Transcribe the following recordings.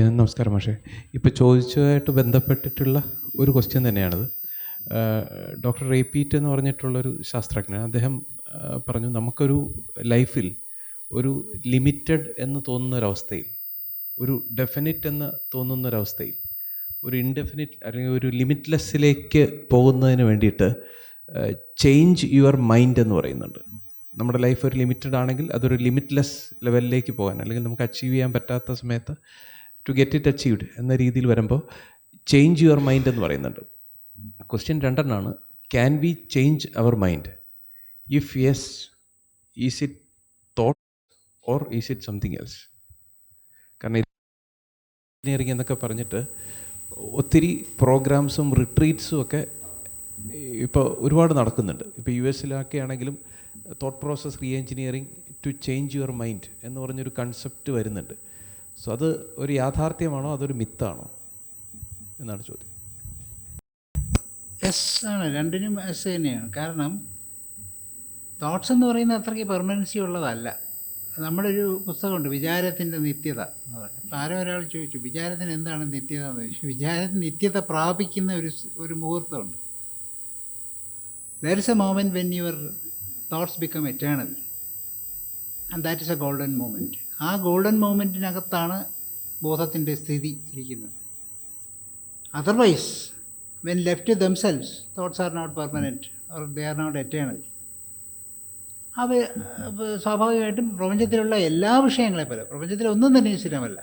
നമസ്കാരം മാഷേ. ഇപ്പോൾ ചോദിച്ചതായിട്ട് ബന്ധപ്പെട്ടിട്ടുള്ള ഒരു ക്വസ്റ്റ്യൻ തന്നെയാണത്. ഡോക്ടർ റേപ്പീറ്റ് എന്ന് പറഞ്ഞിട്ടുള്ളൊരു ശാസ്ത്രജ്ഞൻ അദ്ദേഹം പറഞ്ഞു നമുക്കൊരു ലൈഫിൽ ഒരു ലിമിറ്റഡ് എന്ന് തോന്നുന്ന ഒരവസ്ഥയിൽ ഒരു ഡെഫിനിറ്റ് എന്ന് തോന്നുന്ന ഒരവസ്ഥയിൽ ഒരു ഇൻഡെഫിനിറ്റ് അല്ലെങ്കിൽ ഒരു ലിമിറ്റ്ലെസ്സിലേക്ക് പോകുന്നതിന് വേണ്ടിയിട്ട് ചേഞ്ച് യുവർ മൈൻഡ് എന്ന് പറയുന്നുണ്ട്. നമ്മുടെ ലൈഫ് ഒരു ലിമിറ്റഡ് ആണെങ്കിൽ അതൊരു ലിമിറ്റ്ലെസ് ലെവലിലേക്ക് പോകാൻ അല്ലെങ്കിൽ നമുക്ക് അച്ചീവ് ചെയ്യാൻ പറ്റാത്ത സമയത്ത് ടു ഗെറ്റ് ഇറ്റ് അച്ചീവ്ഡ് എന്ന രീതിയിൽ വരുമ്പോൾ ചേഞ്ച് യുവർ മൈൻഡ് എന്ന് പറയുന്നുണ്ട്. ക്വസ്റ്റ്യൻ രണ്ടെണ്ണമാണ് can we change our mind if yes is it thought or is it something else കാരണം എഞ്ചിനീയറിംഗ് എന്നൊക്കെ പറഞ്ഞിട്ട് ഒത്തിരി പ്രോഗ്രാംസും റിട്രീറ്റ്സും ഒക്കെ ഇപ്പോൾ ഒരുപാട് നടക്കുന്നുണ്ട്. ഇപ്പോൾ യു എസിലൊക്കെ ആണെങ്കിലും thought process reengineering to change your mind എന്ന് പറഞ്ഞൊരു കൺസെപ്റ്റ് വരുന്നുണ്ട്. സോ അത് ഒരു യാഥാർത്ഥ്യമാണോ? അതൊരു മിത്താണോ? എന്നാണ് ചോദ്യം. എസ് ആണ്. രണ്ടിനും എസ് തന്നെയാണ്. കാരണം തോട്ട്സ് എന്ന് പറയുന്നത് അത്രയ്ക്ക് പെർമനൻസി ഉള്ളതല്ല. നമ്മളൊരു പുസ്തകമുണ്ട് വിചാരത്തിന്റെ നിത്യത എന്ന് പറഞ്ഞു അപ്പോൾ ആരോ ഒരാൾ ചോദിച്ചു വിചാരത്തിന് എന്താണ് നിത്യത? എന്ന് ചോദിച്ചു. വിചാരത്തിന് നിത്യത പ്രാപിക്കുന്ന ഒരു ഒരു മുഹൂർത്തമുണ്ട്. There is a moment when your thoughts become eternal and that is a golden moment ആ ഗോൾഡൻ മൂമെന്റിനകത്താണ് ബോധത്തിന്റെ സ്ഥിതി ഇരിക്കുന്നത്. Otherwise when left themselves thoughts are not permanent or or are not eternal അവ സ്വാഭാവികമായിട്ടും പ്രപഞ്ചത്തിലുള്ള എല്ലാ വിഷയങ്ങളെ പോലെ പ്രപഞ്ചത്തിലെ ഒന്നും തന്നെ സ്ഥിരമല്ല.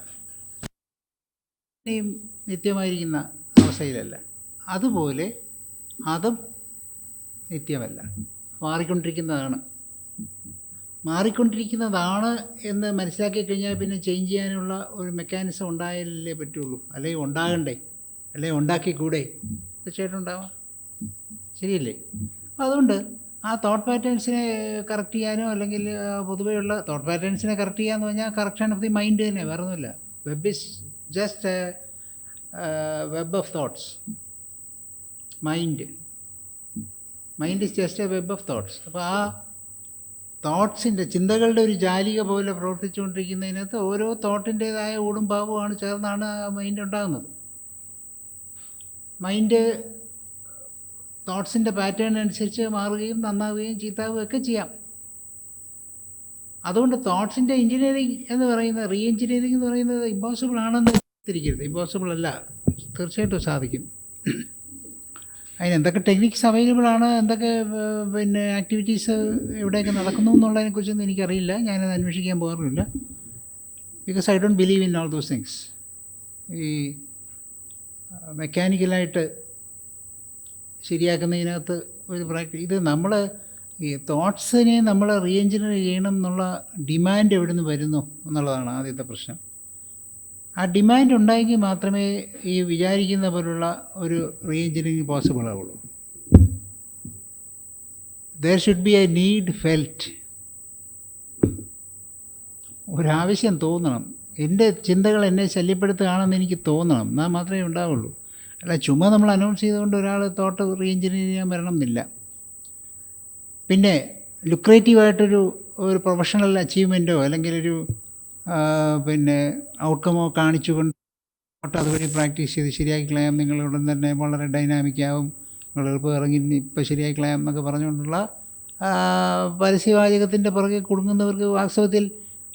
ഇനിയും നിത്യമായിരിക്കുന്ന അവസ്ഥയിലല്ല. അതുപോലെ അതും നിത്യമല്ല. മാറിക്കൊണ്ടിരിക്കുന്നതാണ് മാറിക്കൊണ്ടിരിക്കുന്നതാണ് എന്ന് മനസ്സിലാക്കി കഴിഞ്ഞാൽ പിന്നെ ചേഞ്ച് ചെയ്യാനുള്ള ഒരു മെക്കാനിസം ഉണ്ടായാലേ പറ്റുള്ളൂ. അല്ലെങ്കിൽ ഉണ്ടാകണ്ടേ. അല്ലെങ്കിൽ ഉണ്ടാക്കിക്കൂടെ. തീർച്ചയായിട്ടും ഉണ്ടാവാം ശരിയല്ലേ? അപ്പോൾ അതുകൊണ്ട് ആ തോട്ട് പാറ്റേൺസിനെ കറക്റ്റ് ചെയ്യാനോ അല്ലെങ്കിൽ പൊതുവെയുള്ള തോട്ട് പാറ്റേൺസിനെ കറക്റ്റ് ചെയ്യാന്ന് പറഞ്ഞാൽ കറക്ഷൻ ഓഫ് ദി മൈൻഡ് തന്നെ വേറെ ഒന്നുമില്ല web is just web of thoughts mind mind is just a web of thoughts അപ്പോൾ ആ തോട്ട്സിന്റെ ചിന്തകളുടെ ഒരു ജാലിക പോലെ പ്രവർത്തിച്ചുകൊണ്ടിരിക്കുന്നതിനകത്ത് ഓരോ തോട്ടിന്റേതായ ഊടും പാവുമാണ് ചേർന്നാണ് മൈൻഡ് ഉണ്ടാകുന്നത്. മൈൻഡ് തോട്ട്സിന്റെ പാറ്റേൺ അനുസരിച്ച് മാറുകയും നന്നാവുകയും ചീത്താവുകയും ഒക്കെ ചെയ്യാം. അതുകൊണ്ട് തോട്ട്സിന്റെ എഞ്ചിനീയറിംഗ് എന്ന് പറയുന്നത് റീ എഞ്ചിനീയറിംഗ് എന്ന് പറയുന്നത് ഇമ്പോസിബിൾ ആണെന്ന് തിരിക്കരുത് ഇമ്പോസിബിൾ അല്ല. തീർച്ചയായിട്ടും സാധിക്കും. അതിന് എന്തൊക്കെ ടെക്നിക്സ് അവൈലബിൾ ആണ്? എന്തൊക്കെ പിന്നെ ആക്ടിവിറ്റീസ് എവിടെയൊക്കെ നടക്കുന്നു എന്നുള്ളതിനെക്കുറിച്ചൊന്നും എനിക്കറിയില്ല. ഞാനത് അന്വേഷിക്കാൻ പോകാറില്ല because I don't believe in all those things ഈ മെക്കാനിക്കലായിട്ട് ശരിയാക്കുന്നതിനകത്ത് ഒരു പ്രാക്ടീസ് ഇത് നമ്മൾ ഈ തോട്ട്സിനെ നമ്മൾ റീ ചെയ്യണം എന്നുള്ള ഡിമാൻഡ് എവിടെ നിന്ന് വരുന്നു എന്നുള്ളതാണ് ആദ്യത്തെ പ്രശ്നം. ആ ഡിമാൻഡ് ഉണ്ടായെങ്കിൽ മാത്രമേ ഈ വിചാരിക്കുന്ന പോലുള്ള ഒരു റീ എഞ്ചിനീയറിങ് പോസിബിൾ ആവുള്ളൂ. There should be a need felt ഒരാവശ്യം തോന്നണം. എന്റെ ചിന്തകൾ എന്നെ ശല്യപ്പെടുത്തുകയാണെന്ന് എനിക്ക് തോന്നണം. എന്നാൽ മാത്രമേ ഉണ്ടാവുള്ളൂ. അല്ല ചുമ്മാ നമ്മൾ അനൗൺസ് ചെയ്തുകൊണ്ട് ഒരാൾ തോട്ട് റീ എഞ്ചിനീയർ ചെയ്യാൻ വരണം എന്നില്ല പിന്നെ ലുക്രേറ്റീവായിട്ടൊരു ഒരു പ്രൊഫഷണൽ അച്ചീവ്മെന്റോ അല്ലെങ്കിൽ ഒരു പിന്നെ ഔട്ട്കമോ കാണിച്ചുകൊണ്ട് അതുവഴി പ്രാക്ടീസ് ചെയ്ത് ശരിയാക്കി കളയാം. നിങ്ങൾ തന്നെ വളരെ ഡൈനാമിക് ആവും. നിങ്ങൾ എളുപ്പം ഇറങ്ങി ഇപ്പം ശരിയാക്കി കളയാം എന്നൊക്കെ പറഞ്ഞുകൊണ്ടുള്ള പരസ്യവാചകത്തിന്റെ പുറകെ കുടുങ്ങുന്നവർക്ക് വാസ്തവത്തിൽ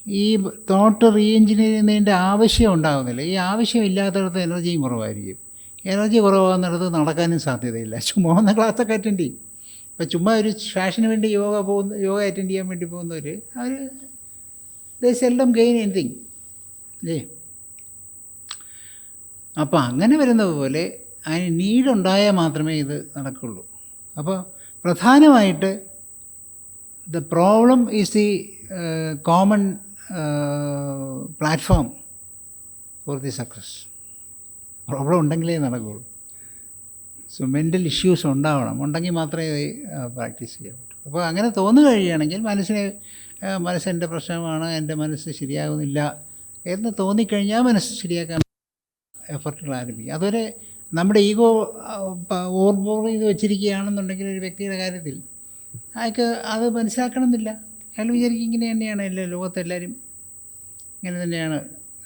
ഈ തോട്ട് റീ എഞ്ചിനീയർ ചെയ്യുന്നതിന്റെ ആവശ്യം ഉണ്ടാകുന്നില്ല ഈ ആവശ്യം ഇല്ലാത്തടത്ത് എനർജിയും കുറവായിരിക്കും. എനർജി കുറവാകുന്നിടത്ത് നടക്കാനും സാധ്യതയില്ല. ചുമ്മാ വന്ന ക്ലാസ്സൊക്കെ അറ്റൻഡ് ചെയ്യും. ഇപ്പം ചുമ്മാ ഒരു ഫാഷന് വേണ്ടി യോഗ പോകുന്ന യോഗ അറ്റൻഡ് ചെയ്യാൻ വേണ്ടി പോകുന്നവർ അവർ ദേ സെൽഡം ഗെയിൻ എനിത്തിങ് അല്ലേ? അപ്പോൾ അങ്ങനെ വരുന്നത് പോലെ അതിന് നീഡുണ്ടായാൽ മാത്രമേ ഇത് നടക്കുള്ളൂ. അപ്പോൾ പ്രധാനമായിട്ട് the problem is the common platform for the success problem ഉണ്ടെങ്കിലേ നടക്കുകയുള്ളൂ സോ മെന്റൽ ഇഷ്യൂസ് ഉണ്ടാവണം. ഉണ്ടെങ്കിൽ മാത്രമേ പ്രാക്ടീസ് ചെയ്യാൻ പറ്റൂ. അപ്പോൾ അങ്ങനെ തോന്നുകഴിയുകയാണെങ്കിൽ മനസ്സിനെ മനസ്സെന്റെ പ്രശ്നമാണ് എന്റെ മനസ്സ് ശരിയാകുന്നില്ല എന്ന് തോന്നിക്കഴിഞ്ഞാൽ മനസ്സ് ശരിയാക്കാൻ എഫർട്ടുകൾ ആരംഭിക്കും. അതുവരെ നമ്മുടെ ഈഗോ ഓവർബോർ ചെയ്ത് വെച്ചിരിക്കുകയാണെന്നുണ്ടെങ്കിൽ ഒരു വ്യക്തിയുടെ കാര്യത്തിൽ അയാൾക്ക് അത് മനസ്സിലാക്കണമെന്നില്ല. അയാൾ വിചാരിക്കും ഇങ്ങനെ തന്നെയാണ് എല്ലാ ലോകത്തെല്ലാവരും ഇങ്ങനെ തന്നെയാണ്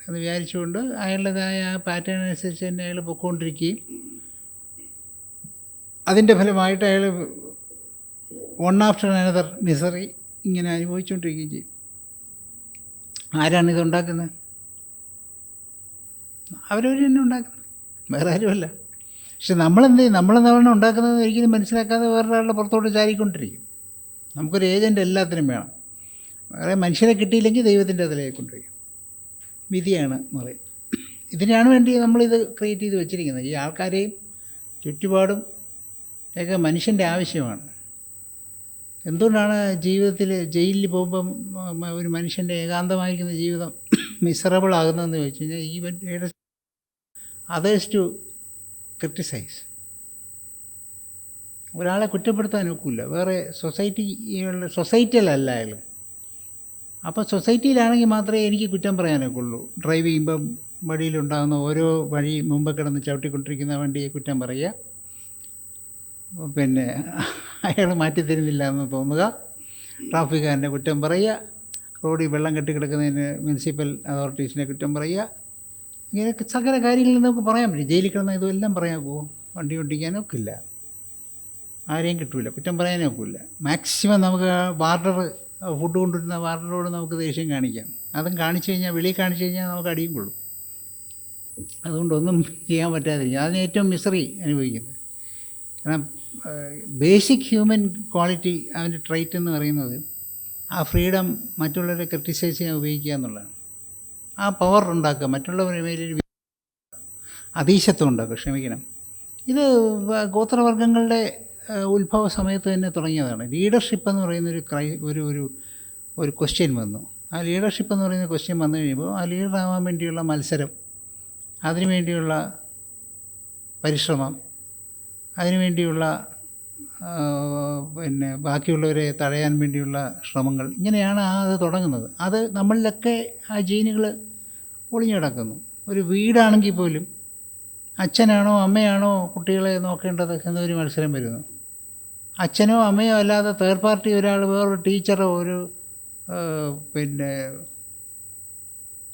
എന്ന് വിചാരിച്ചുകൊണ്ട് അയാളുടേതായ ആ പാറ്റേൺ അനുസരിച്ച് തന്നെ അയാൾ പൊയ്ക്കൊണ്ടിരിക്കുകയും അതിന്റെ ഫലമായിട്ട് അയാൾ വൺ ആഫ്റ്റർ അനദർ മിസറി ഇങ്ങനെ അനുഭവിച്ചുകൊണ്ടിരിക്കുകയും ചെയ്യും. ആരാണ് ഇതുണ്ടാക്കുന്നത് അവരവർ തന്നെ ഉണ്ടാക്കുന്നത്. വേറെ ആരുമല്ല. പക്ഷെ നമ്മളെന്ത് ചെയ്യും? നമ്മളെന്താണ് ഉണ്ടാക്കുന്നത് ഒരിക്കലും മനസ്സിലാക്കാതെ വേറൊരാളുടെ പുറത്തോട്ട് ചാരിക്കൊണ്ടിരിക്കും. നമുക്കൊരു ഏജന്റ് എല്ലാത്തിനും വേണം. വേറെ മനുഷ്യരെ കിട്ടിയില്ലെങ്കിൽ ദൈവത്തിന്റെ അതിലേക്ക് വിധിയാണ് എന്ന് പറയും ഇതിനാണ് വേണ്ടി നമ്മളിത് ക്രിയേറ്റ് ചെയ്ത് വെച്ചിരിക്കുന്നത്. ഈ ആൾക്കാരെയും ചുറ്റുപാടും ഒക്കെ മനുഷ്യന്റെ ആവശ്യമാണ്. എന്തുകൊണ്ടാണ് ജീവിതത്തിൽ ജയിലിൽ പോകുമ്പം ഒരു മനുഷ്യന്റെ ഏകാന്തമായിരിക്കുന്ന ജീവിതം മിസറബിൾ ആകുന്നതെന്ന് ചോദിച്ചു കഴിഞ്ഞാൽ ഈവൻ അതേഴ്സ് ടു ക്രിട്ടിസൈസ് ഒരാളെ കുറ്റപ്പെടുത്താൻ ഒക്കില്ല. വേറെ സൊസൈറ്റി സൊസൈറ്റിയിലല്ല അയാൾ അപ്പോൾ സൊസൈറ്റിയിലാണെങ്കിൽ മാത്രമേ എനിക്ക് കുറ്റം പറയാനൊക്കെ ഉള്ളൂ ഡ്രൈവ് ചെയ്യുമ്പം വഴിയിലുണ്ടാകുന്ന ഓരോ വഴി മുമ്പ് കിടന്ന് ചവിട്ടിക്കൊണ്ടിരിക്കുന്ന വണ്ടിയെ കുറ്റം പറയുക. പിന്നെ അയാൾ മാറ്റിത്തരുന്നില്ല എന്ന് തോന്നുക. ട്രാഫിക്കുകാരന്റെ കുറ്റം പറയുക. റോഡിൽ വെള്ളം കെട്ടിക്കിടക്കുന്നതിന് മുനിസിപ്പൽ അതോറിറ്റീസിനെ കുറ്റം പറയുക. ഇങ്ങനെയൊക്കെ സകല കാര്യങ്ങളിൽ നമുക്ക് പറയാൻ പറ്റും. ജയിലിൽ കിടന്ന ഇതെല്ലാം പറയാൻ പോകും. വണ്ടി ഓടിക്കാനൊക്കെ ഇല്ല ആരെയും കിട്ടില്ല കുറ്റം പറയാനേ ഒക്കില്ല. മാക്സിമം നമുക്ക് വാർഡർ ഫുഡ് കൊണ്ടുവരുന്ന വാർഡറോട് നമുക്ക് ദേഷ്യം കാണിക്കാം. അതും കാണിച്ചു കഴിഞ്ഞാൽ വെളിയിൽ കാണിച്ചു കഴിഞ്ഞാൽ നമുക്ക് അടിയും കൊള്ളും. അതുകൊണ്ടൊന്നും ചെയ്യാൻ പറ്റാതിരിക്കും. അതിന് ഏറ്റവും മിസറി അനുഭവിക്കുന്നത്. കാരണം ബേസിക് ഹ്യൂമൻ ക്വാളിറ്റി അവന്റെ ട്രൈറ്റ് എന്ന് പറയുന്നത് ആ ഫ്രീഡം മറ്റുള്ളവരെ ക്രിട്ടിസൈസ് ചെയ്യാൻ ഉപയോഗിക്കുക എന്നുള്ളതാണ്. ആ പവർ ഉണ്ടാക്കുക മറ്റുള്ളവരുടെ മേലിൽ അതീശത്വം ഉണ്ടാക്കുക ക്ഷമിക്കണം. ഇത് ഗോത്രവർഗങ്ങളുടെ ഉത്ഭവ സമയത്ത് തന്നെ തുടങ്ങിയതാണ്. ലീഡർഷിപ്പ് എന്ന് പറയുന്ന ഒരു ക്രൈ ഒരു ഒരു ഒരു ക്വസ്റ്റ്യൻ വന്നു. ആ ലീഡർഷിപ്പ് എന്ന് പറയുന്ന ക്വസ്റ്റ്യൻ വന്നു കഴിയുമ്പോൾ ആ ലീഡറാവാൻ വേണ്ടിയുള്ള മത്സരം അതിനു വേണ്ടിയുള്ള പരിശ്രമം അതിനുവേണ്ടിയുള്ള വേണ്ടിയുള്ള പിന്നെ ബാക്കിയുള്ളവരെ തടയാൻ വേണ്ടിയുള്ള ശ്രമങ്ങൾ. ഇങ്ങനെയാണ് ആ അത് തുടങ്ങുന്നത്. അത് നമ്മളിലൊക്കെ ആ ജീനുകൾ ഒളിഞ്ഞു കിടക്കുന്നു. ഒരു വീടാണെങ്കിൽ പോലും അച്ഛനാണോ അമ്മയാണോ കുട്ടികളെ നോക്കേണ്ടത് എന്നൊരു മത്സരം വരുന്നു. അച്ഛനോ അമ്മയോ അല്ലാതെ തേർഡ് പാർട്ടി ഒരാൾ വേറൊരു ടീച്ചറോ ഒരു പിന്നെ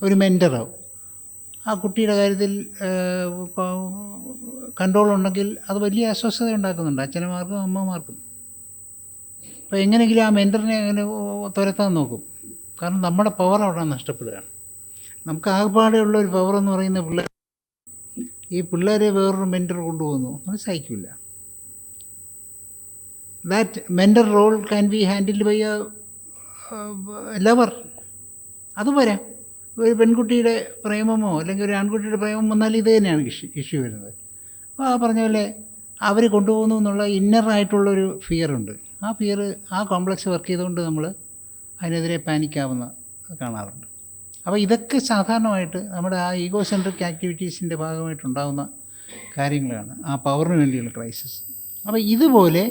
ഒരു മെന്ററോ ആ കുട്ടിയുടെ കാര്യത്തിൽ കൺട്രോൾ ഉണ്ടെങ്കിൽ അത് വലിയ അസ്വസ്ഥത ഉണ്ടാക്കുന്നുണ്ട് അച്ഛനമാർക്കും അമ്മമാർക്കും. അപ്പോൾ എങ്ങനെയെങ്കിലും ആ മെന്ററിനെ അങ്ങനെ തുരത്താൻ നോക്കും. കാരണം നമ്മുടെ പവർ അവിടെ നഷ്ടപ്പെടുകയാണ്. നമുക്ക് ആകെപ്പാടെയുള്ള ഒരു പവർ എന്ന് പറയുന്ന പിള്ളേർ ഈ പിള്ളേരെ വേറൊരു മെന്റർ കൊണ്ടുപോകുന്നു അത് സഹിക്കില്ല that mentor role can be handled by a lover അത് പോരാ? ഒരു പെൺകുട്ടിയുടെ പ്രേമമോ അല്ലെങ്കിൽ ഒരു ആൺകുട്ടിയുടെ പ്രേമം വന്നാൽ ഇത് തന്നെയാണ് ഇഷ്യൂ ഇഷ്യൂ വരുന്നത്. അപ്പോൾ ആ പറഞ്ഞ പോലെ അവർ കൊണ്ടുപോകുന്നു എന്നുള്ള ഇന്നറായിട്ടുള്ളൊരു ഫിയറുണ്ട് ആ ഫിയർ ആ കോംപ്ലക്സ് വർക്ക് ചെയ്തുകൊണ്ട് നമ്മൾ അതിനെതിരെ പാനിക്കാവുന്ന കാണാറുണ്ട്. അപ്പോൾ ഇതൊക്കെ സാധാരണമായിട്ട് നമ്മുടെ ആ ഈഗോ സെൻട്രിക് ആക്ടിവിറ്റീസിന്റെ ഭാഗമായിട്ടുണ്ടാകുന്ന കാര്യങ്ങളാണ്. ആ പവറിന് വേണ്ടിയുള്ള ക്രൈസിസ് അപ്പോൾ ഇതുപോലെ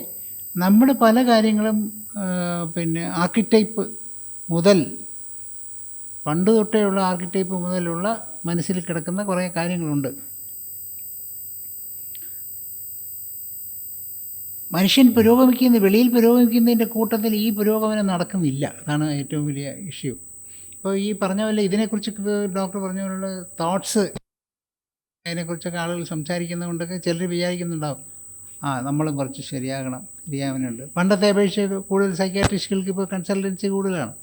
നമ്മുടെ പല കാര്യങ്ങളും പിന്നെ ആർക്കിടൈപ്പ് മുതൽ പണ്ട് തൊട്ടേയുള്ള ആർക്കിടൈപ്പ് മുതലുള്ള മനസ്സിൽ കിടക്കുന്ന കുറേ കാര്യങ്ങളുണ്ട്. മനുഷ്യൻ പുരോഗമിക്കുന്ന വെളിയിൽ പുരോഗമിക്കുന്നതിന്റെ കൂട്ടത്തിൽ ഈ പുരോഗമനം നടക്കുന്നില്ല. അതാണ് ഏറ്റവും വലിയ ഇഷ്യൂ. ഇപ്പോൾ ഈ പറഞ്ഞ പോലെ ഇതിനെക്കുറിച്ച് ഡോക്ടർ പറഞ്ഞ പോലുള്ള തോട്ട്സ് അതിനെക്കുറിച്ചൊക്കെ ആളുകൾ സംസാരിക്കുന്നതുകൊണ്ടൊക്കെ ചിലർ വിചാരിക്കുന്നുണ്ടാവും. ആ നമ്മളും കുറച്ച് ശരിയാകണം ശരിയാവാനുണ്ട്. പണ്ടത്തെ അപേക്ഷിച്ച് കൂടുതൽ സൈക്കാട്രിസ്റ്റുകൾക്ക് ഇപ്പോൾ കൺസൾട്ടൻസി കൂടുതലാണ്.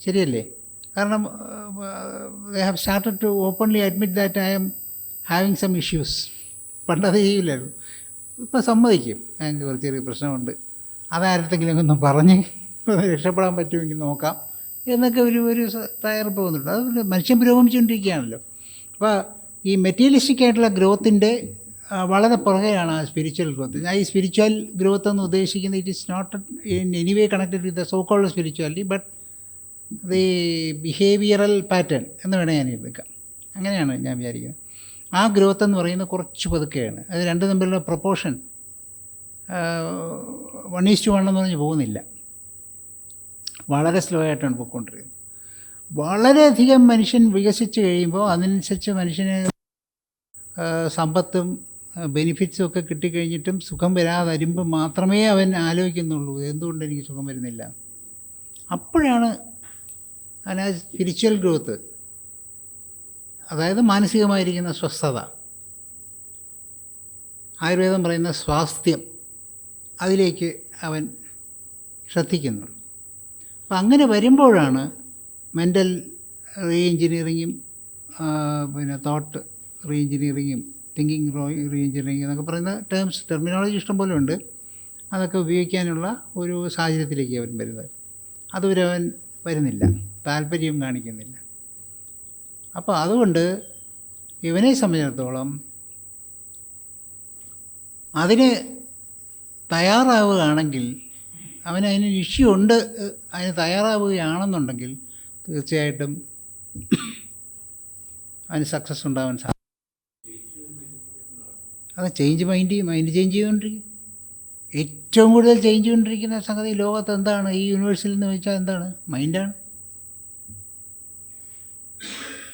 ശരിയല്ലേ? കാരണം they have started to openly admit that I am having some issues പണ്ടത് ചെയ്യില്ലായിരുന്നു. ഇപ്പോൾ സമ്മതിക്കും. ഞങ്ങൾക്ക് കുറച്ച് ചെറിയ പ്രശ്നമുണ്ട്. അതാരത്തെങ്കിലും ഒന്നും പറഞ്ഞ് രക്ഷപ്പെടാൻ പറ്റുമെങ്കിൽ നോക്കാം. എന്നൊക്കെ ഒരു ഒരു തയ്യാറെടുപ്പ് വന്നിട്ടുണ്ട്. അത് മനുഷ്യൻ പുരോഗമിച്ചുകൊണ്ടിരിക്കുകയാണല്ലോ. അപ്പോൾ ഈ മെറ്റീരിയലിസ്റ്റിക് ആയിട്ടുള്ള ഗ്രോത്തിന്റെ വളരെ പുറകെയാണ് ആ സ്പിരിച്വൽ ഗ്രോത്ത് ഞാൻ ഈ സ്പിരിച്വൽ ഗ്രോത്ത് എന്ന് ഉദ്ദേശിക്കുന്നത് it is not in any way connected with the so called spirituality but the behavioural pattern എന്ന് വേണേൽ ഞാൻ എടുക്കാം അങ്ങനെയാണ് ഞാൻ വിചാരിക്കുന്നത്. ആ ഗ്രോത്ത് എന്ന് പറയുന്നത് കുറച്ച് പതുക്കെയാണ്. അത് രണ്ട് തമ്മിലുള്ള proportion one is to one എന്ന് പറഞ്ഞ് പോകുന്നില്ല. വളരെ സ്ലോ ആയിട്ടാണ് പോയിക്കൊണ്ടിരിക്കുന്നത്. വളരെയധികം മനുഷ്യൻ വികസിച്ച് കഴിയുമ്പോൾ അതിനനുസരിച്ച് മനുഷ്യന് സമ്പത്തും ബെനിഫിറ്റ്സും ഒക്കെ കിട്ടിക്കഴിഞ്ഞിട്ടും സുഖം വരാതെ വരുമ്പോൾ മാത്രമേ അവൻ ആലോചിക്കുന്നുള്ളൂ. എന്തുകൊണ്ട് എനിക്ക് സുഖം വരുന്നില്ല? അപ്പോഴാണ് അതിന് സ്പിരിച്വൽ ഗ്രോത്ത് അതായത് മാനസികമായിരിക്കുന്ന സ്വസ്ഥത. ആയുർവേദം പറയുന്ന സ്വാസ്ഥ്യം. അതിലേക്ക് അവൻ ശ്രദ്ധിക്കുന്നു. അപ്പം അങ്ങനെ വരുമ്പോഴാണ് മെന്റൽ റീ എഞ്ചിനീയറിങ്ങും പിന്നെ തോട്ട് റീ എഞ്ചിനീയറിങ്ങും തിങ്കിങ് റീ എഞ്ചിനീയറിങ് എന്നൊക്കെ പറയുന്ന ടേംസ് ടെർമിനോളജി ഇഷ്ടംപോലെ ഉണ്ട്. അതൊക്കെ ഉപയോഗിക്കാനുള്ള ഒരു സാഹചര്യത്തിലേക്ക് അവൻ വരുന്നത്. അതുവരെ അവൻ വരുന്നില്ല. താല്പര്യം കാണിക്കുന്നില്ല. അപ്പോൾ അതുകൊണ്ട് ഇവനെ സംബന്ധിച്ചിടത്തോളം അതിന് തയ്യാറാവുകയാണെങ്കിൽ അവന് അതിന് ഏഹ്, അതിന് തയ്യാറാവുകയാണെന്നുണ്ടെങ്കിൽ തീർച്ചയായിട്ടും അതിന് സക്സസ് ഉണ്ടാവാൻ സാധിക്കും അത് ചേഞ്ച് മൈൻഡ് മൈൻഡ് ചേഞ്ച് ചെയ്തുകൊണ്ടിരിക്കും. ഏറ്റവും കൂടുതൽ ചേഞ്ച് കൊണ്ടിരിക്കുന്ന സംഗതി ലോകത്ത് എന്താണ്? ഈ യൂണിവേഴ്സിൽ എന്ന് വെച്ചാൽ എന്താണ്? മൈൻഡാണ്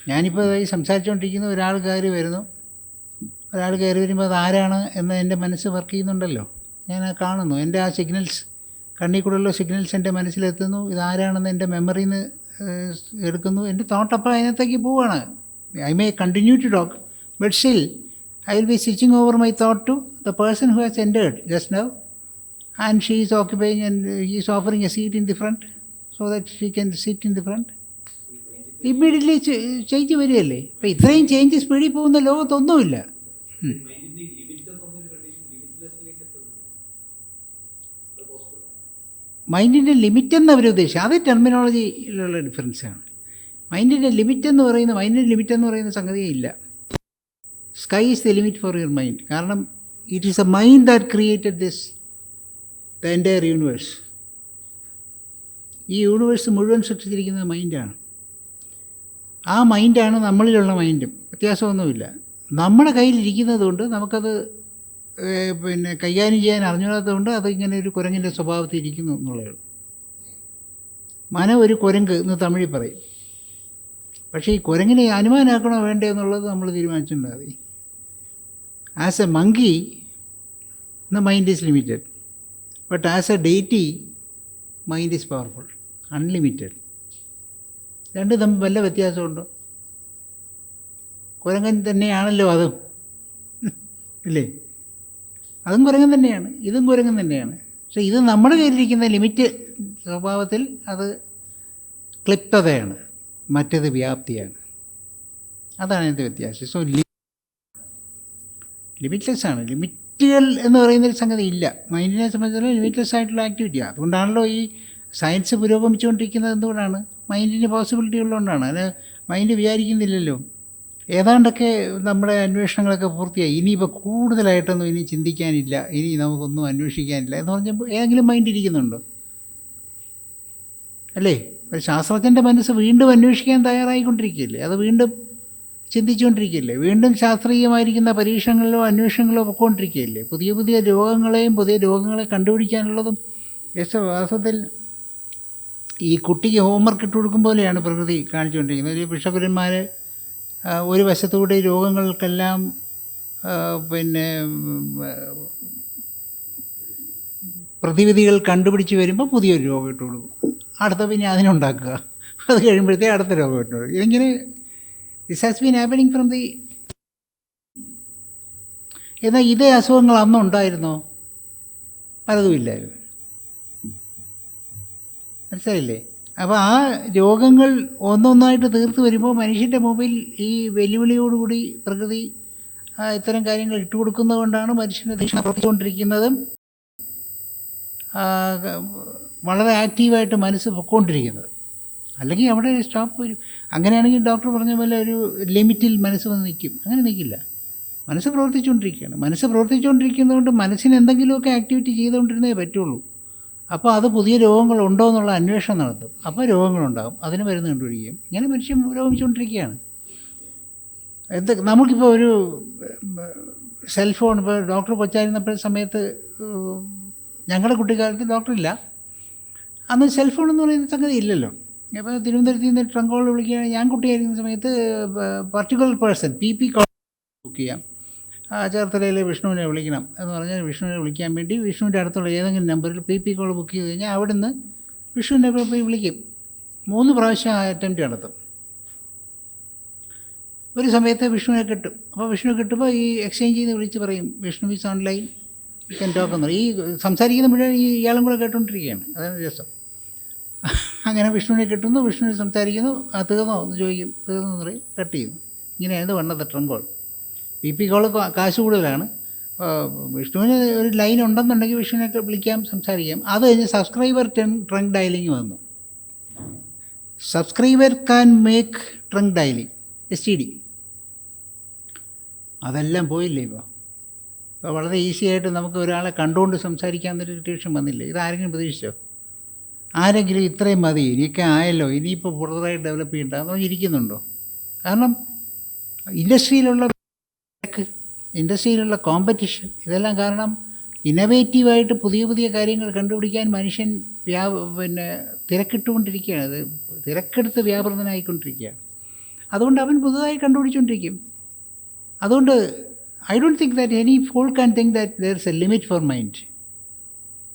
ഞാനിപ്പോൾ ഈ സംസാരിച്ചുകൊണ്ടിരിക്കുന്ന ഒരാൾ കയറി വരുന്നു. ഒരാൾ കയറി വരുമ്പോൾ അത് ആരാണ് എന്ന് എന്റെ മനസ്സ് വർക്ക് ചെയ്യുന്നുണ്ടല്ലോ. ഞാൻ കാണുന്നു. എന്റെ ആ സിഗ്നൽസ് കണ്ണിൽ കൂടെയുള്ള സിഗ്നൽസ് എന്റെ മനസ്സിലെത്തുന്നു ഇതാരാണെന്ന് എന്റെ മെമ്മറിയിൽ നിന്ന് എടുക്കുന്നു. എന്റെ തോട്ട് അപ്പോൾ അതിനകത്തേക്ക് പോവുകയാണ് I may continue to talk but still I will be switching over my thought to the person who has entered just now and she is occupying and he is offering a seat in the front so that she can sit in the front immediately change വരികയല്ലേ? അപ്പം ഇത്രയും change സ്പീഡിൽ പോകുന്ന ലോകത്തൊന്നുമില്ല മൈൻഡിന്റെ limit എന്ന് അവർ ഉദ്ദേശിച്ചത് അത് ടെർമിനോളജിയിലുള്ള ഡിഫറൻസാണ് മൈൻഡിന്റെ limit എന്ന് പറയുന്ന മൈൻഡിന്റെ limit എന്ന് പറയുന്ന സംഗതിയേ ഇല്ല. Sky is the limit for your mind കാരണം it is a mind that created this the entire universe ഈ യൂണിവേഴ്സ് മുഴുവൻ സൃഷ്ടിച്ചിരിക്കുന്നത് മൈൻഡാണ് ആ മൈൻഡാണ് നമ്മളിലുള്ള മൈൻഡും വ്യത്യാസമൊന്നുമില്ല. നമ്മുടെ കയ്യിലിരിക്കുന്നത് കൊണ്ട് നമുക്കത് പിന്നെ കൈകാര്യം ചെയ്യാൻ അറിഞ്ഞൂടാത്തതുകൊണ്ട് അത് ഇങ്ങനെ ഒരു കുരങ്ങിന്റെ സ്വഭാവത്തിൽ ഇരിക്കുന്നു എന്നുള്ളതാണ് മന ഒരു കുരങ്ക് എന്ന് തമിഴിൽ പറയും. പക്ഷേ ഈ കുരങ്ങിനെ അനുമാനാക്കണോ വേണ്ടേ എന്നുള്ളത് നമ്മൾ തീരുമാനിച്ചിട്ടുണ്ടാകും as a monkey the mind is limited. But as a deity, mind is powerful, unlimited. രണ്ട് തമ്മിൽ വല്ല വ്യത്യാസമുണ്ടോ? കുരങ്ങൻ തന്നെയാണല്ലോ അതും. ഇല്ലേ? അതും കുരങ്ങൻ തന്നെയാണ് ഇതും കുരങ്ങൻ തന്നെയാണ്. പക്ഷേ ഇത് നമ്മുടെ കയ്യിലിരിക്കുന്ന ലിമിറ്റ് സ്വഭാവത്തിൽ അത് ക്ലിപ്തതയാണ് മറ്റേത് വ്യാപ്തിയാണ്. അതാണ് അതിന്റെ വ്യത്യാസം. സോ ലിമിറ്റ്ലെസ് ആണ് ലിമിറ്റുകൾ എന്ന് പറയുന്ന ഒരു സംഗതി ഇല്ല. മൈൻഡിനെ സംബന്ധിച്ചിടത്തോളം ലിമിറ്റ്ലെസ് ആയിട്ടുള്ള ആക്ടിവിറ്റിയാണ് അതുകൊണ്ടാണല്ലോ ഈ സയൻസ് പുരോഗമിച്ചുകൊണ്ടിരിക്കുന്നത് എന്തുകൊണ്ടാണ്? മൈൻഡിന് പോസിബിലിറ്റി ഉള്ളതുകൊണ്ടാണ്. അത് മൈൻഡ് വിചാരിക്കുന്നില്ലല്ലോ. ഏതാണ്ടൊക്കെ നമ്മുടെ അന്വേഷണങ്ങളൊക്കെ പൂർത്തിയായി. ഇനിയിപ്പോൾ കൂടുതലായിട്ടൊന്നും ഇനി ചിന്തിക്കാനില്ല. ഇനി നമുക്കൊന്നും അന്വേഷിക്കാനില്ല എന്ന് പറഞ്ഞപ്പോൾ ഏതെങ്കിലും മൈൻഡ് ഇരിക്കുന്നുണ്ടോ? അല്ലേ? ഒരു ശാസ്ത്രജ്ഞന്റെ മനസ്സ് വീണ്ടും അന്വേഷിക്കാൻ തയ്യാറായിക്കൊണ്ടിരിക്കുകയല്ലേ? അത് വീണ്ടും ചിന്തിച്ചുകൊണ്ടിരിക്കുകയല്ലേ? വീണ്ടും ശാസ്ത്രീയമായിരിക്കുന്ന പരീക്ഷണങ്ങളിലോ അന്വേഷണങ്ങളോ പൊക്കോണ്ടിരിക്കുകയല്ലേ? പുതിയ പുതിയ രോഗങ്ങളെയും പുതിയ രോഗങ്ങളെ കണ്ടുപിടിക്കാനുള്ളതും യേശു ഈ കുട്ടിക്ക് ഹോംവർക്ക് ഇട്ട് കൊടുക്കും പോലെയാണ് പ്രകൃതി കാണിച്ചുകൊണ്ടിരിക്കുന്നത്. ഒരു ബിഷപുരന്മാർ ഒരു വശത്തുകൂടി രോഗങ്ങൾക്കെല്ലാം പിന്നെ പ്രതിവിധികൾ കണ്ടുപിടിച്ച് വരുമ്പോൾ പുതിയൊരു രോഗം ഇട്ട് കൊടുക്കും. അടുത്ത പിന്നെ അതിനുണ്ടാക്കുക. അത് കഴിയുമ്പോഴത്തേ അടുത്ത രോഗം ഇട്ട് കൊടുക്കും. ഇതിങ്ങനെ this has been happening from the എന്നാൽ ഇതേ അസുഖങ്ങൾ അന്നുണ്ടായിരുന്നോ പലതും ഇല്ലായിരുന്നു മനസ്സിലായില്ലേ? അപ്പോൾ ആ രോഗങ്ങൾ ഒന്നൊന്നായിട്ട് തീർത്ത് വരുമ്പോൾ മനുഷ്യന്റെ മുമ്പിൽ ഈ വെല്ലുവിളിയോടുകൂടി പ്രകൃതി ഇത്തരം കാര്യങ്ങൾ ഇട്ടു കൊണ്ടാണ് മനുഷ്യന്റെ ദീക്ഷണ പ്രവർത്തിച്ചുകൊണ്ടിരിക്കുന്നതും വളരെ ആക്റ്റീവായിട്ട് മനസ്സ് പൊയ്ക്കൊണ്ടിരിക്കുന്നത് അല്ലെങ്കിൽ അവിടെ സ്റ്റോപ്പ് വരും. അങ്ങനെയാണെങ്കിൽ ഡോക്ടർ പറഞ്ഞ പോലെ ഒരു ലിമിറ്റിൽ മനസ്സ് വന്ന് നിൽക്കും. അങ്ങനെ നിൽക്കില്ല. മനസ്സ് പ്രവർത്തിച്ചുകൊണ്ടിരിക്കുകയാണ്. മനസ്സ് പ്രവർത്തിച്ചുകൊണ്ടിരിക്കുന്നതുകൊണ്ട് മനസ്സിന് എന്തെങ്കിലുമൊക്കെ ആക്ടിവിറ്റി ചെയ്തുകൊണ്ടിരുന്നേ പറ്റുള്ളൂ. അപ്പോൾ അത് പുതിയ രോഗങ്ങളുണ്ടോ എന്നുള്ള അന്വേഷണം നടത്തും. അപ്പോൾ രോഗങ്ങളുണ്ടാകും. അതിന് മരുന്ന് കണ്ടുപിടിക്കും. ഇങ്ങനെ മനുഷ്യൻ പുരോഗമിച്ചുകൊണ്ടിരിക്കുകയാണ് എന്ത് നമുക്കിപ്പോൾ ഒരു സെൽഫോൺ ഇപ്പോൾ ഡോക്ടർ കൊച്ചായിരുന്നപ്പോൾ സമയത്ത് ഞങ്ങളുടെ കുട്ടിക്കാലത്ത് ഡോക്ടറില്ല അന്ന് സെൽഫോൺ എന്ന് പറയുന്ന സംഗതി ഇല്ലല്ലോ. അപ്പോൾ തിരുവനന്തപുരത്ത് നിന്ന് ട്രങ്ക് കോൾ വിളിക്കുകയാണെങ്കിൽ ഞാൻ കുട്ടിയായിരിക്കുന്ന സമയത്ത് particular person P P call book ചെയ്യാം. ചേർത്തലയിലെ വിഷ്ണുവിനെ വിളിക്കണം എന്ന് പറഞ്ഞാൽ വിഷ്ണുവിനെ വിളിക്കാൻ വേണ്ടി വിഷ്ണുവിന്റെ അടുത്തുള്ള ഏതെങ്കിലും നമ്പറിൽ പി പി കോൾ ബുക്ക് ചെയ്ത് കഴിഞ്ഞാൽ അവിടുന്ന് വിഷ്ണുവിനെ പോയി വിളിക്കും. മൂന്ന് പ്രാവശ്യം ആ അറ്റംപ്റ്റ് നടത്തും. ഒരു സമയത്ത് വിഷ്ണുവിനെ കിട്ടും. അപ്പോൾ വിഷ്ണു കിട്ടുമ്പോൾ ഈ എക്സ്ചേഞ്ച് ചെയ്ത് വിളിച്ച് പറയും Vishnu is online can talk എന്ന് ഈ സംസാരിക്കുന്ന മുഴുവൻ ഈ ഇയാളും കൂടെ കേട്ടുകൊണ്ടിരിക്കുകയാണ് അതാണ് രസം അങ്ങനെ വിഷ്ണുവിനെ കിട്ടുന്നു വിഷ്ണുവിനെ സംസാരിക്കുന്നു ആ തീർന്നോ എന്ന് ചോദിക്കും തീർന്നു എന്ന് പറയും കട്ട് ചെയ്യുന്നു ഇങ്ങനെയാണ് വണ്ണത്തെ കോൾ. പി പി കോൾ കാശ് കൂടുതലാണ്. വിഷ്ണുവിന് ഒരു ലൈൻ ഉണ്ടെന്നുണ്ടെങ്കിൽ വിഷ്ണുവിനെ വിളിക്കാം സംസാരിക്കാം. അത് കഴിഞ്ഞ് സബ്സ്ക്രൈബർ ടെൻ ട്രങ്ക് ഡയലിംഗ് വന്നു. Subscriber can make trunk dialling. S T D. അതെല്ലാം പോയില്ലേ ഇപ്പോൾ ഇപ്പോൾ വളരെ ഈസി ആയിട്ട് നമുക്ക് ഒരാളെ കണ്ടുകൊണ്ട് സംസാരിക്കാമെന്നൊരു സിറ്റുവേഷൻ വന്നില്ലേ? ഇത് ആരെങ്കിലും പ്രതീക്ഷിച്ചോ? ആരെങ്കിലും ഇത്രയും മതി ഇനിയൊക്കെ ആയല്ലോ ഇനിയിപ്പോൾ ഫുള്ളറായി ഡെവലപ്പ് ചെയ്യണ്ട അതോ ഇരിക്കുന്നുണ്ടോ? കാരണം ഇൻഡസ്ട്രിയിലുള്ള ഇൻഡസ്ട്രിയിലുള്ള കോമ്പറ്റീഷൻ ഇതെല്ലാം കാരണം ഇന്നവേറ്റീവായിട്ട് പുതിയ പുതിയ കാര്യങ്ങൾ കണ്ടുപിടിക്കാൻ മനുഷ്യൻ വ്യാ പിന്നെ തിരക്കിട്ടുകൊണ്ടിരിക്കുകയാണ്. അത് തിരക്കെടുത്ത് വ്യാപൃതനായിക്കൊണ്ടിരിക്കുകയാണ്. അതുകൊണ്ട് അവൻ പുതുതായി കണ്ടുപിടിച്ചുകൊണ്ടിരിക്കും അതുകൊണ്ട് I don't think that any fool can think that there is a limit for mind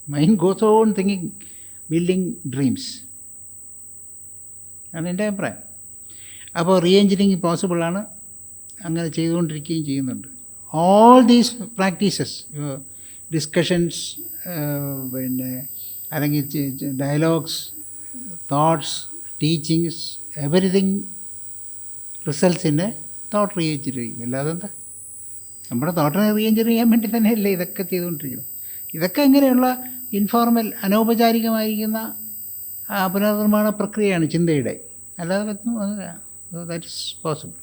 mind goes on thinking building dreams ആണ് എന്റെ അഭിപ്രായം. അപ്പോൾ റീ എഞ്ചിനീയറിങ് പോസിബിളാണ് അങ്ങനെ ചെയ്തുകൊണ്ടിരിക്കുകയും ചെയ്യുന്നുണ്ട്. ഓൾ ദീസ് പ്രാക്ടീസസ് ഡിസ്കഷൻസ് പിന്നെ അല്ലെങ്കിൽ ഡയലോഗ്സ് തോട്ട്സ് ടീച്ചിങ്സ് എവറിഥിങ് റിസൾട്ട്സിന്റെ thought reengineering അല്ലാതെ എന്താ? നമ്മുടെ തോട്ടിനെ റീ എഞ്ചിനീയർ ചെയ്യാൻ വേണ്ടി തന്നെയല്ലേ ഇതൊക്കെ ചെയ്തുകൊണ്ടിരിക്കുന്നത്. ഇതൊക്കെ എങ്ങനെയുള്ള ഇൻഫോർമൽ അനൗപചാരികമായിരിക്കുന്ന പുനർനിർമ്മാണ പ്രക്രിയയാണ് ചിന്തയുടെ. അല്ലാതെ ദാറ്റ് ഇസ് പോസിബിൾ